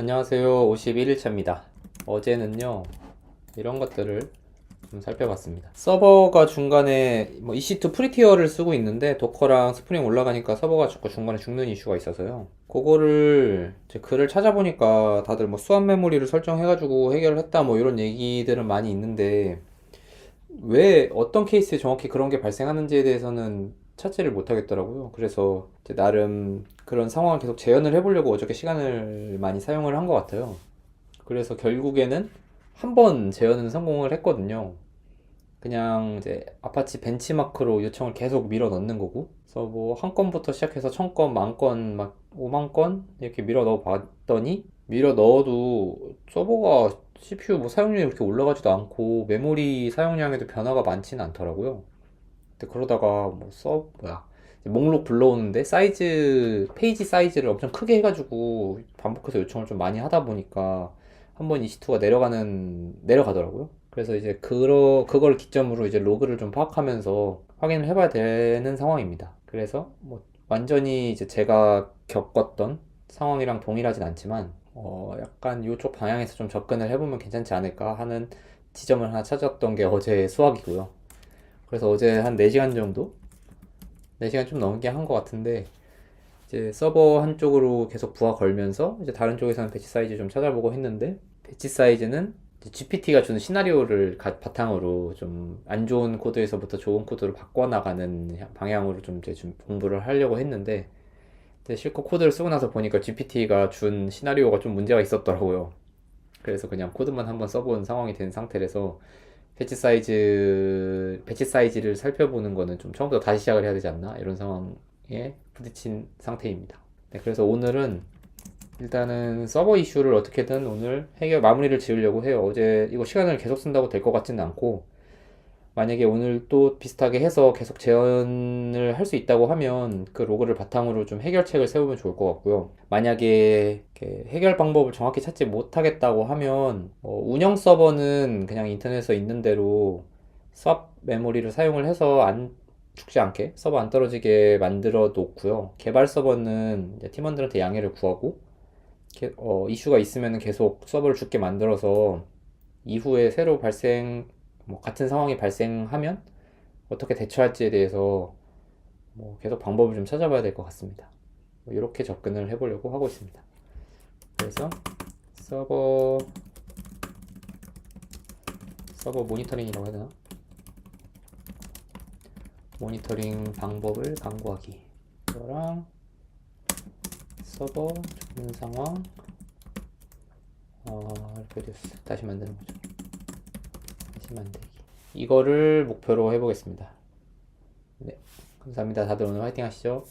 안녕하세요. 51일차입니다. 어제는요, 이런 것들을 좀 살펴봤습니다. 서버가 중간에 뭐 EC2 프리티어를 쓰고 있는데 도커랑 스프링 올라가니까 서버가 자꾸 중간에 죽는 이슈가 있어서요. 그거를 제 글을 찾아보니까 다들 뭐 수압 메모리를 설정해가지고 해결을 했다 뭐 이런 얘기들은 많이 있는데 왜 어떤 케이스에 정확히 그런 게 발생하는지에 대해서는 찾지를 못하겠더라고요. 그래서 나름 그런 상황을 계속 재현을 해보려고 어저께 시간을 많이 사용을 한 것 같아요. 그래서 결국에는 한 번 재현은 성공을 했거든요. 그냥 이제 아파치 벤치마크로 요청을 계속 밀어 넣는 거고. 그래서 뭐 한 건부터 시작해서 천 건, 만 건, 막 오만 건 이렇게 밀어 넣어 봤더니 밀어 넣어도 서버가 CPU 뭐 사용량이 그렇게 올라가지도 않고 메모리 사용량에도 변화가 많지는 않더라고요. 근데 그러다가 뭐 써, 뭐야. 목록 불러오는데 사이즈, 페이지 사이즈를 엄청 크게 해가지고 반복해서 요청을 좀 많이 하다 보니까 한 번 EC2가 내려가는, 내려가더라고요. 그래서 이제 그러, 그걸 기점으로 이제 로그를 좀 파악하면서 확인을 해봐야 되는 상황입니다. 그래서 뭐 완전히 이제 제가 겪었던 상황이랑 동일하진 않지만 어, 약간 이쪽 방향에서 좀 접근을 해보면 괜찮지 않을까 하는 지점을 하나 찾았던 게 어제 수학이고요. 그래서 어제 한 4시간 정도? 4시간 좀 넘게 한 것 같은데, 이제 서버 한쪽으로 계속 부하 걸면서, 이제 다른 쪽에서는 배치 사이즈 좀 찾아보고 했는데, 배치 사이즈는 GPT가 주는 시나리오를 가- 바탕으로 좀 안 좋은 코드에서부터 좋은 코드로 바꿔나가는 방향으로 좀 이제 좀 공부를 하려고 했는데, 실컷 코드를 쓰고 나서 보니까 GPT가 준 시나리오가 좀 문제가 있었더라고요. 그래서 그냥 코드만 한번 써본 상황이 된 상태라서 배치 사이즈, 배치 사이즈를 살펴보는 거는 좀 처음부터 다시 시작을 해야 되지 않나? 이런 상황에 부딪힌 상태입니다. 네, 그래서 오늘은 일단은 서버 이슈를 어떻게든 오늘 해결, 마무리를 지으려고 해요. 어제 이거 시간을 계속 쓴다고 될 것 같지는 않고, 만약에 오늘 또 비슷하게 해서 계속 재현을 할 수 있다고 하면 그 로그를 바탕으로 좀 해결책을 세우면 좋을 것 같고요. 만약에 해결 방법을 정확히 찾지 못하겠다고 하면 어, 운영 서버는 그냥 인터넷에 있는 대로 수압 메모리를 사용을 해서 안 죽지 않게 서버 안 떨어지게 만들어 놓고요. 개발 서버는 팀원들한테 양해를 구하고 게- 어, 이슈가 있으면 계속 서버를 죽게 만들어서 이후에 새로 발생 뭐 같은 상황이 발생하면 어떻게 대처할지에 대해서 뭐 계속 방법을 좀 찾아봐야 될 것 같습니다. 뭐 이렇게 접근을 해보려고 하고 있습니다. 그래서 서버 서버 모니터링이라고 해야 되나? 모니터링 방법을 강구하기 이거랑 서버 죽는 상황 어, 알페디우스 다시 만드는 거죠. 다시 만들기. 이거를 목표로 해보겠습니다. 네. 감사합니다. 다들 오늘 화이팅 하시죠.